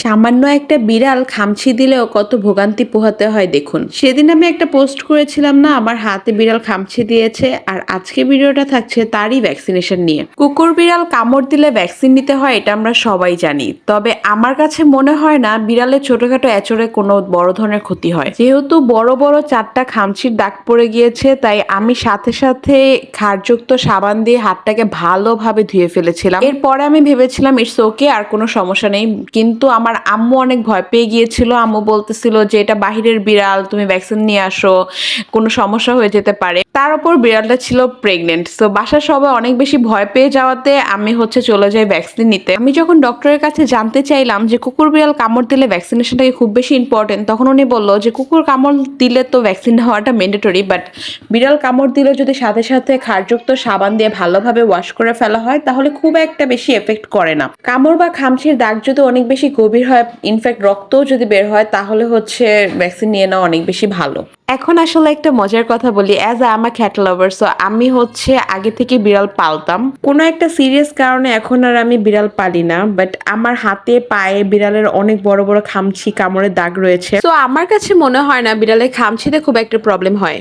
সামান্য একটা বিড়াল খামছি দিলেও কত ভোগান্তি পোহাতে হয় দেখুন। সেদিন আমি একটা পোস্ট করেছিলাম না, আমার হাতে বিড়াল খামছি দিয়েছে আর আজকে ভিডিওটা থাকছে তারই ভ্যাকসিনেশন নিয়ে। কুকুর বিড়াল কামড় দিলে ভ্যাকসিন নিতে হয় এটা আমরা সবাই জানি। তবে আমার কাছে মনে হয় না বিড়ালের ছোটখাটো এচড়ে কোনো বড় ধরনের ক্ষতি হয়। যেহেতু বড় বড় চারটা খামচির দাগ পড়ে গিয়েছে, তাই আমি সাথে সাথে ক্ষারযুক্ত সাবান দিয়ে হাতটাকে ভালোভাবে ধুয়ে ফেলেছিলাম। এরপরে আমি ভেবেছিলাম, ইটস ওকে, আর কোনো সমস্যা নেই। কিন্তু আমার আম্মু অনেক ভয় পেয়ে গিয়েছিল। আম্মু বলতেছিল যে, এটা বাহিরের বিড়াল, তুমি ভ্যাকসিন নিয়ে আসো, কোনো সমস্যা হয়ে যেতে পারে। তার উপর বিড়ালটা ছিল প্রেগনেন্ট তো বাসার সবাই অনেক বেশি ভয় পেয়ে যাওয়াতে আমি হচ্ছে চলে যাই ভ্যাকসিন নিতে। আমি যখন ডক্টরের কাছে জানতে চাইলাম যে, কুকুর বিড়াল কামড় দিলে ভ্যাকসিনেশনটাকে খুব বেশি ইম্পর্টেন্ট তখন উনি বলল যে, কুকুর কামড় দিলে তো ভ্যাকসিন হওয়াটা ম্যান্ডেটরি বাট বিড়াল কামড় দিলে যদি সাথে সাথে ক্ষারযুক্ত সাবান দিয়ে ভালোভাবে ওয়াশ করে ফেলা হয়, তাহলে খুব একটা বেশি এফেক্ট করে না। কামড় বা খামচির দাগ যদি অনেক বেশি গভীর হয় ইনফ্যাক্ট রক্তও যদি বের হয় তাহলে হচ্ছে ভ্যাকসিন নিয়ে নেওয়া অনেক বেশি ভালো। এখন আসলে একটা মজার কথা বলি অ্যাজ আ আমার খ্যাট লাভার সো আমি হচ্ছে আগে থেকে বিড়াল পালতাম। কোনো একটা সিরিয়াস কারণে এখন আর আমি বিড়াল পালি না বাট আমার হাতে পায়ে বিড়ালের অনেক বড় বড় খামছি কামড়ের দাগ রয়েছে। তো আমার কাছে মনে হয় না বিড়ালের খামছিতে খুব একটা প্রবলেম হয়।